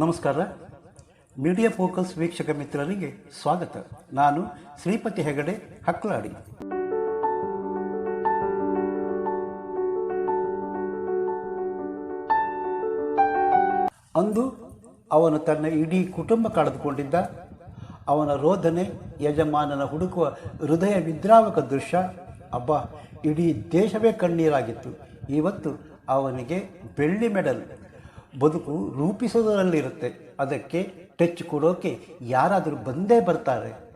ನಮಸ್ಕಾರ. Media focus ವೀಕ್ಷಕ ಮಿತ್ರರಿಗೆ ಸ್ವಾಗತ. ನಾನು ಶ್ರೀಪತಿ ಹೆಗಡೆ, ಹಕ್ಲಾಡಿ. ಅಂದು ಅವನು ತನ್ನ ಇಡೀ ಕುಟುಂಬ ಕಳೆದುಕೊಂಡಿದ್ದ. ಅವನ ರೋಧನೆ, ಯಜಮಾನನ ಹುಡುಕುವ ಹೃದಯ ವಿದ್ರಾವಕ ದೃಶ್ಯ. ಅಬ್ಬ, ಇಡೀ ದೇಶವೇ ಕಣ್ಣೀರಾಗಿತ್ತು. ಇವತ್ತು ಅವನಿಗೆ ಬೆಳ್ಳಿ ಮೆಡಲ್. ಬದುಕು ರೂಪಿಸೋದರಲ್ಲಿರುತ್ತೆ ಅದಕ್ಕೆ ಟಚ್ ಕೊಡೋಕೆ ಯಾರಾದರೂ ಬಂದೇ ಬರ್ತಾರೆ.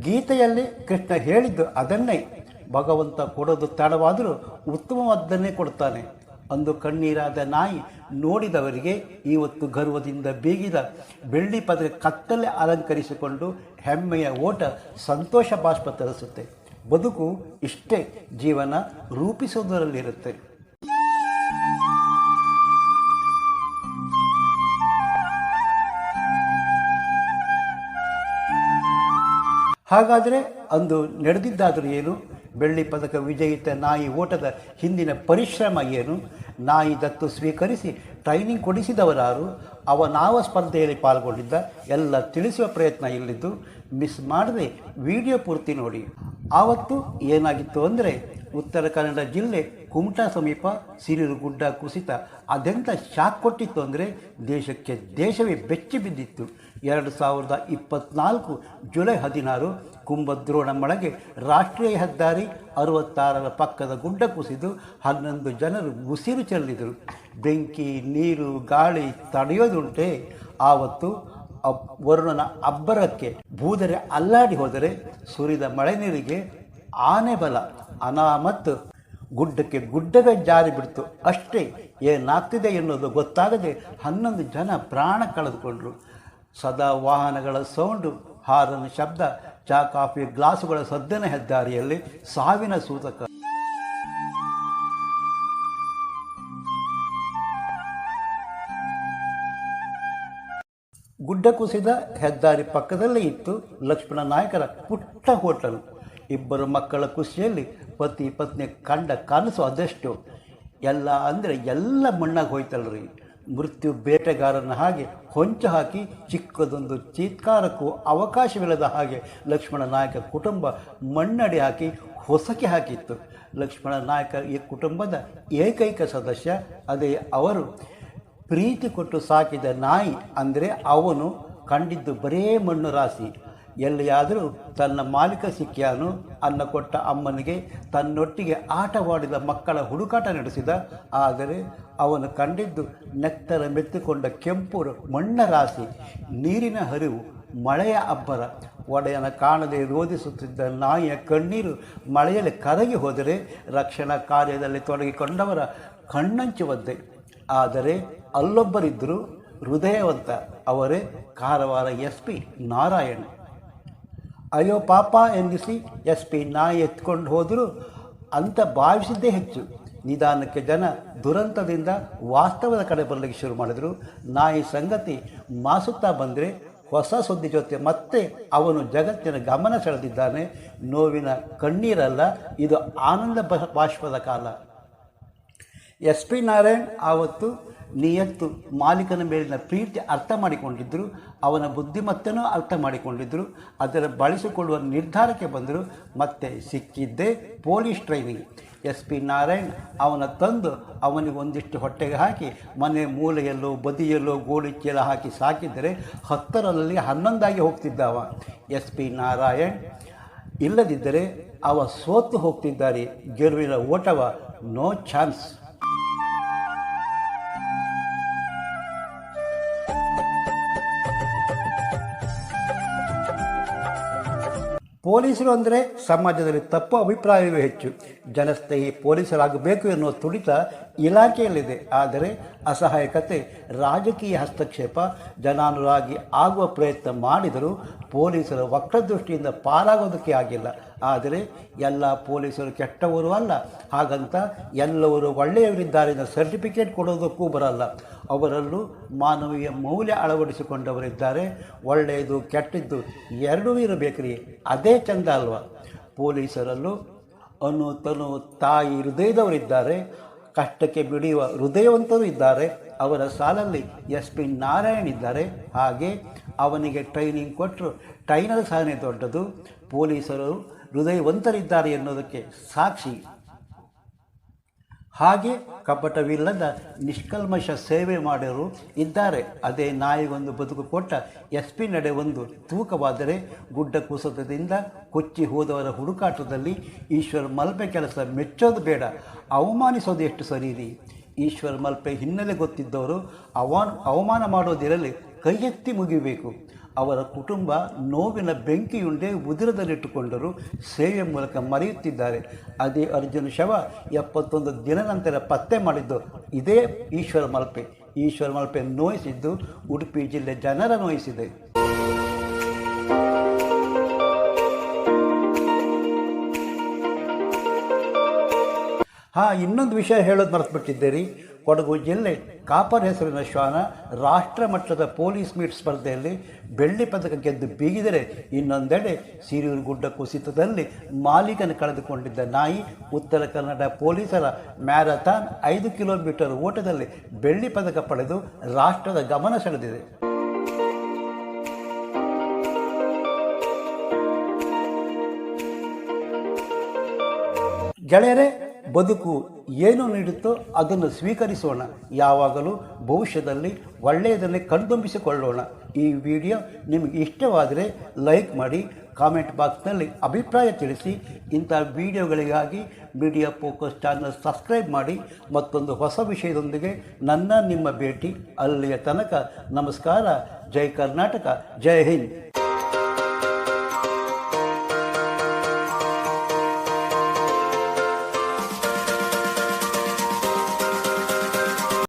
ಗೀತೆಯಲ್ಲಿ ಕೃಷ್ಣ ಹೇಳಿದ್ದು ಅದನ್ನೇ. ಭಗವಂತ ಕೊಡೋದು ತಡವಾದರೂ ಉತ್ತಮವಾದ್ದನ್ನೇ ಕೊಡ್ತಾನೆ. ಅಂದು ಕಣ್ಣೀರಾದ ನಾಯಿ ನೋಡಿದವರಿಗೆ ಇವತ್ತು ಗರ್ವದಿಂದ ಬೀಗಿದ ಬೆಳ್ಳಿ ಪದಕ ಕತ್ತಲೆ ಅಲಂಕರಿಸಿಕೊಂಡು ಹೆಮ್ಮೆಯ ಓಟ ಸಂತೋಷ ಬಾಷ್ಪ ತರಿಸುತ್ತೆ. ಬದುಕು ಇಷ್ಟೇ ಜೀವನ ರೂಪಿಸೋದರಲ್ಲಿರುತ್ತೆ ಹಾಗಾದರೆ ಅಂದು ನಡೆದಿದ್ದಾದರೂ ಏನು? ಬೆಳ್ಳಿ ಪದಕ ವಿಜಯಿತ ನಾಯಿ ಓಟದ ಹಿಂದಿನ ಪರಿಶ್ರಮ ಏನು? ನಾಯಿ ದತ್ತು ಸ್ವೀಕರಿಸಿ ಟ್ರೈನಿಂಗ್ ಕೊಡಿಸಿದವರಾರು ಅವನಾವ ಸ್ಪರ್ಧೆಯಲ್ಲಿ ಪಾಲ್ಗೊಂಡಿದ್ದ, ಎಲ್ಲ ತಿಳಿಸುವ ಪ್ರಯತ್ನ ಇಲ್ಲಿದ್ದು. ಮಿಸ್ ಮಾಡದೆ ವಿಡಿಯೋ ಪೂರ್ತಿ ನೋಡಿ. ಆವತ್ತು ಏನಾಗಿತ್ತು ಅಂದರೆ ಉತ್ತರ ಕನ್ನಡ ಜಿಲ್ಲೆ ಕುಮಟಾ ಸಮೀಪ ಸಿರಿರು ಗುಡ್ಡ ಕುಸಿತ ಅದೆಂಥ ಶಾಕ್ ಕೊಟ್ಟಿತ್ತು ಅಂದರೆ ದೇಶಕ್ಕೆ ದೇಶವೇ ಬೆಚ್ಚಿ ಬಿದ್ದಿತ್ತು. ಎರಡು ಸಾವಿರದ ಇಪ್ಪತ್ನಾಲ್ಕು ಜುಲೈ ಹದಿನಾರು ಕುಂಭದ್ರೋಣ ಮಳೆಗೆ ರಾಷ್ಟ್ರೀಯ ಹೆದ್ದಾರಿ ಅರವತ್ತಾರರ ಪಕ್ಕದ ಗುಡ್ಡ ಕುಸಿದು ಹನ್ನೊಂದು ಜನರು ಉಸಿರು ಚೆಲ್ಲಿದರು. ಬೆಂಕಿ, ನೀರು, ಗಾಳಿ ತಡೆಯೋದುಂಟೆ. ಆವತ್ತು ವರುಣನ ಅಬ್ಬರಕ್ಕೆ ಭೂದರೆ ಅಲ್ಲಾಡಿ ಹೋದರೆ ಸುರಿದ ಮಳೆ ನೀರಿಗೆ ಆನೆ ಬಲ ಅನಾಮತ್, ಗುಡ್ಡಕ್ಕೆ ಗುಡ್ಡವೇ ಜಾರಿ ಬಿಡ್ತು. ಅಷ್ಟೇ ಏನಾಗ್ತಿದೆ ಎನ್ನುವುದು ಗೊತ್ತಾಗದೆ ಹನ್ನೊಂದು ಜನ ಪ್ರಾಣ ಕಳೆದುಕೊಂಡರು. ಸದಾ ವಾಹನಗಳ ಸೌಂಡು, ಹಾರನ ಶಬ್ದ, ಚಾ, ಕಾಫಿ, ಗ್ಲಾಸುಗಳ ಸದ್ದನ ಹೆದ್ದಾರಿಯಲ್ಲಿ ಸಾವಿನ ಸೂತಕ. ಗುಡ್ಡ ಕುಸಿದ ಹೆದ್ದಾರಿ ಪಕ್ಕದಲ್ಲೇ ಇತ್ತು. ಲಕ್ಷ್ಮಣ ನಾಯಕರ ಪುಟ್ಟ ಹೋಟೆಲ್. ಇಬ್ಬರು ಮಕ್ಕಳ ಖುಷಿಯಲ್ಲಿ ಪತಿ ಪತ್ನಿ ಕಂಡ ಕನಸು ಅದೆಷ್ಟು? ಎಲ್ಲ ಅಂದರೆ ಎಲ್ಲ ಮಣ್ಣಾಗಿ ಹೋಯ್ತಲ್ರಿ. ಮೃತ್ಯು ಬೇಟೆಗಾರನ ಹಾಗೆ ಹೊಂಚು ಹಾಕಿ ಚಿಕ್ಕದೊಂದು ಚೀತ್ಕಾರಕ್ಕೂ ಅವಕಾಶವಿಲ್ಲದ ಹಾಗೆ ಲಕ್ಷ್ಮಣ ನಾಯಕ ಕುಟುಂಬ ಮಣ್ಣಡಿ ಹಾಕಿ ಹೊಸಕಿ ಹಾಕಿತ್ತು. ಲಕ್ಷ್ಮಣ ನಾಯಕ ಈ ಕುಟುಂಬದ ಏಕೈಕ ಸದಸ್ಯ, ಅದೇ ಅವರು. ಪ್ರೀತಿ ಕೊಟ್ಟು ಸಾಕಿದ ನಾಯಿ ಅಂದರೆ ಅವನು ಕಂಡಿದ್ದು ಬರೇ ಮಣ್ಣು ರಾಶಿ. ಎಲ್ಲಿಯಾದರೂ ತನ್ನ ಮಾಲೀಕ ಸಿಕ್ಕಿಯಾನು, ಅನ್ನ ಕೊಟ್ಟ ಅಮ್ಮನಿಗೆ ತನ್ನೊಟ್ಟಿಗೆ ಆಟವಾಡಿದ ಮಕ್ಕಳ ಹುಡುಕಾಟ ನಡೆಸಿದ, ಆದರೆ ಅವನು ಕಂಡಿದ್ದು ನೆತ್ತರ ಮೆತ್ತಿಕೊಂಡ ಕೆಂಪು ಮಣ್ಣ ರಾಶಿ, ನೀರಿನ ಹರಿವು, ಮಳೆಯ ಅಬ್ಬರ, ಒಡೆಯನ ಕಾಣದೆ ರೋಧಿಸುತ್ತಿದ್ದ ನಾಯಿಯ ಕಣ್ಣೀರು ಮಳೆಯಲ್ಲಿ ಕರಗಿ ಹೋದರೆ ರಕ್ಷಣಾ ಕಾರ್ಯದಲ್ಲಿ ತೊಡಗಿಕೊಂಡವರ ಕಣ್ಣಂಚುವಂತೆ. ಆದರೆ ಅಲ್ಲೊಬ್ಬರಿದ್ದರು ಹೃದಯವಂತ ಅವರೇ ಕಾರವಾರ ಎಸ್ ಪಿ ನಾರಾಯಣ್. ಅಯ್ಯೋ ಪಾಪ ಎನ್ನಿಸಿ ಎಸ್ ಪಿ ನಾಯಿ ಎತ್ಕೊಂಡು ಹೋದರೂ ಅಂತ ಭಾವಿಸಿದ್ದೇ ಹೆಚ್ಚು. ನಿಧಾನಕ್ಕೆ ಜನ ದುರಂತದಿಂದ ವಾಸ್ತವದ ಕಡೆ ಬರಲಿಕ್ಕೆ ಶುರು ಮಾಡಿದರು. ನಾಯಿ ಸಂಗತಿ ಮಾಸುತ್ತಾ ಬಂದರೆ ಹೊಸ ಸುದ್ದಿ ಜೊತೆ ಮತ್ತೆ ಅವನು ಜಗತ್ತಿನ ಗಮನ ಸೆಳೆದಿದ್ದಾನೆ. ನೋವಿನ ಕಣ್ಣೀರಲ್ಲ, ಇದು ಆನಂದ ಬಾಷ್ಪದ ಕಾಲ. ಎಸ್ ಪಿ ನಾರಾಯಣ್ ಆವತ್ತು ನಿಯತ್ತು ಮಾಲೀಕನ ಮೇಲಿನ ಪ್ರೀತಿ ಅರ್ಥ ಮಾಡಿಕೊಂಡಿದ್ದರು, ಅವನ ಬುದ್ಧಿಮತ್ತೆನೂ ಅರ್ಥ ಮಾಡಿಕೊಂಡಿದ್ದರು, ಅದರ ಬಳಸಿಕೊಳ್ಳುವ ನಿರ್ಧಾರಕ್ಕೆ ಬಂದರು. ಮತ್ತೆ ಸಿಕ್ಕಿದ್ದೇ police training. S P Narayan ಅವನ ತಂದು ಅವನಿಗೆ ಒಂದಿಷ್ಟು ಹೊಟ್ಟೆಗೆ ಹಾಕಿ, ಮನೆ ಮೂಲೆಯಲ್ಲೋ, ಬದಿಯಲ್ಲೋ ಗೋಳಿ ಚೀಲ ಹಾಕಿ ಸಾಕಿದರೆ ಹತ್ತರಲ್ಲಿ ಹನ್ನೊಂದಾಗಿ ಹೋಗ್ತಿದ್ದಾವ. ಎಸ್ ಪಿ ನಾರಾಯಣ್, ಇಲ್ಲದಿದ್ದರೆ ಅವ ಸೋತು ಹೋಗ್ತಿದ್ದಾರೆ ಗೆಲುವಿನ ಓಟವ, ನೋ ಚಾನ್ಸ್. ಪೊಲೀಸರು ಅಂದರೆ ಸಮಾಜದಲ್ಲಿ ತಪ್ಪು ಅಭಿಪ್ರಾಯವೇ ಹೆಚ್ಚು. ಜನಸ್ನೇಹಿ ಪೊಲೀಸರಾಗಬೇಕು ಎನ್ನುವ ತುಡಿತ ಇಲಾಖೆಯಲ್ಲಿದೆ. ಆದರೆ ಅಸಹಾಯಕತೆ, ರಾಜಕೀಯ ಹಸ್ತಕ್ಷೇಪ, ಜನಾನುರಾಗಿ ಆಗುವ ಪ್ರಯತ್ನ ಮಾಡಿದರೂ ಪೊಲೀಸರ ವಕ್ರದೃಷ್ಟಿಯಿಂದ ಪಾರಾಗೋದಕ್ಕೆ ಆಗಿಲ್ಲ. ಆದರೆ ಎಲ್ಲ ಪೊಲೀಸರು ಕೆಟ್ಟವರು ಅಲ್ಲ. ಹಾಗಂತ ಎಲ್ಲವರು ಒಳ್ಳೆಯವರಿದ್ದಾರೆ ಸರ್ಟಿಫಿಕೇಟ್ ಕೊಡೋದಕ್ಕೂ ಬರಲ್ಲ. ಅವರಲ್ಲೂ ಮಾನವೀಯ ಮೌಲ್ಯ ಅಳವಡಿಸಿಕೊಂಡವರಿದ್ದಾರೆ. ಒಳ್ಳೆಯದು ಕೆಟ್ಟದ್ದು ಎರಡೂ ಇರಬೇಕ್ರಿ. ಅದೇ ಚಂದ ಅಲ್ವಾ? ಪೊಲೀಸರಲ್ಲೂ ಅನು ತನು ತಾಯಿ ಹೃದಯದವರಿದ್ದಾರೆ, ಕಷ್ಟಕ್ಕೆ ಬಿಡಿಯುವ ಹೃದಯವಂತರು ಇದ್ದಾರೆ, ಅವರ ಸಾಲಲ್ಲಿ ಎಸ್ ಪಿ ನಾರಾಯಣ್ ಇದ್ದಾರೆ. ಹಾಗೆ ಅವನಿಗೆ ಟ್ರೈನಿಂಗ್ ಕೊಟ್ಟರು ಟ್ರೈನರ್ ಸಾಧನೆ ದೊಡ್ಡದು. ಪೊಲೀಸರು ಹೃದಯವಂತರಿದ್ದಾರೆ ಎನ್ನುವುದಕ್ಕೆ ಸಾಕ್ಷಿ. ಹಾಗೆ ಕಪಟವಿಲ್ಲದ ನಿಷ್ಕಲ್ಮಶ ಸೇವೆ ಮಾಡೋರು, ಇದ್ದಾರೆ. ಅದೇ ನಾಯಿಗೊಂದು ಬದುಕು ಕೊಟ್ಟ ಎಸ್ ಪಿ ನಡೆ ಒಂದು ತೂಕವಾದರೆ ಗುಡ್ಡ ಕುಸಿತದಿಂದ ಕೊಚ್ಚಿ ಹೋದವರ ಹುಡುಕಾಟದಲ್ಲಿ ಈಶ್ವರ್ ಮಲ್ಪೆ ಕೆಲಸ ಮೆಚ್ಚೋದು ಬೇಡ. ಅವಮಾನಿಸೋದು ಎಷ್ಟು ಸರಿರಿ ಈಶ್ವರ್ ಮಲ್ಪೆ ಹಿನ್ನೆಲೆ ಗೊತ್ತಿದ್ದವರು, ಅವಾನ್ ಅವಮಾನ ಮಾಡೋದಿರಲಿ ಕೈ ಎತ್ತಿ ಮುಗಿಬೇಕು. ಅವರ ಕುಟುಂಬ ನೋವಿನ ಬೆಂಕಿಯುಂಡೆ ಉದಿರದಲ್ಲಿಟ್ಟುಕೊಂಡರು ಸೇವೆ ಮೂಲಕ ಮರೆಯುತ್ತಿದ್ದಾರೆ. ಅದೇ ಅರ್ಜುನ ಶವ ಎಪ್ಪತ್ತೊಂದು ದಿನ ನಂತರ ಪತ್ತೆ ಮಾಡಿದ್ದು ಇದೇ ಈಶ್ವರ ಮಲ್ಪೆ. ಈಶ್ವರ ಮಲ್ಪೆ ನೋಯಿಸಿದ್ದು ಉಡುಪಿ ಜಿಲ್ಲೆ ಜನರ ನೋಯಿಸಿದೆ. ಹಾಂ, ಇನ್ನೊಂದು ವಿಷಯ ಹೇಳೋದು ಮರೆತುಬಿಟ್ಟಿದ್ದೀರಿ. ಕೊಡಗು ಜಿಲ್ಲೆ ಕಾಪರ್ ಹೆಸರಿನ ಶ್ವಾನ ರಾಷ್ಟ್ರ ಮಟ್ಟದ ಪೊಲೀಸ್ ಮೀಟ್ ಸ್ಪರ್ಧೆಯಲ್ಲಿ ಬೆಳ್ಳಿ ಪದಕ ಗೆದ್ದು ಬೀಗಿದರೆ ಇನ್ನೊಂದೆಡೆ ಸಿರಿಯೂರು ಗುಡ್ಡ ಕುಸಿತದಲ್ಲಿ ಮಾಲೀಕನ ಕಳೆದುಕೊಂಡಿದ್ದ ನಾಯಿ ಉತ್ತರ ಕನ್ನಡ ಪೊಲೀಸರ ಮ್ಯಾರಥಾನ್ ಐದು ಕಿಲೋಮೀಟರ್ ಓಟದಲ್ಲಿ ಬೆಳ್ಳಿ ಪದಕ ಪಡೆದು ರಾಷ್ಟ್ರದ ಗಮನ ಸೆಳೆದಿದೆ. ಗೆಳೆಯರೇ ಬದುಕು ಏನು ನೀಡುತ್ತೋ ಅದನ್ನು ಸ್ವೀಕರಿಸೋಣ. ಯಾವಾಗಲೂ ಭವಿಷ್ಯದಲ್ಲಿ, ಒಳ್ಳೆಯದನ್ನೇ ಕಣ್ತುಂಬಿಸಿಕೊಳ್ಳೋಣ. ಈ ವಿಡಿಯೋ ನಿಮಗೆ ಇಷ್ಟವಾದರೆ ಲೈಕ್ ಮಾಡಿ, ಕಾಮೆಂಟ್ ಬಾಕ್ಸ್ನಲ್ಲಿ ಅಭಿಪ್ರಾಯ ತಿಳಿಸಿ. ಇಂಥ ವಿಡಿಯೋಗಳಿಗಾಗಿ ಮೀಡಿಯಾ ಫೋಕಸ್ ಚಾನಲ್ ಸಬ್ಸ್ಕ್ರೈಬ್ ಮಾಡಿ. ಮತ್ತೊಂದು ಹೊಸ ವಿಷಯದೊಂದಿಗೆ ನನ್ನ ನಿಮ್ಮ ಭೇಟಿ. ಅಲ್ಲಿಯ ತನಕ ನಮಸ್ಕಾರ. ಜೈ ಕರ್ನಾಟಕ, ಜೈ ಹಿಂದ್.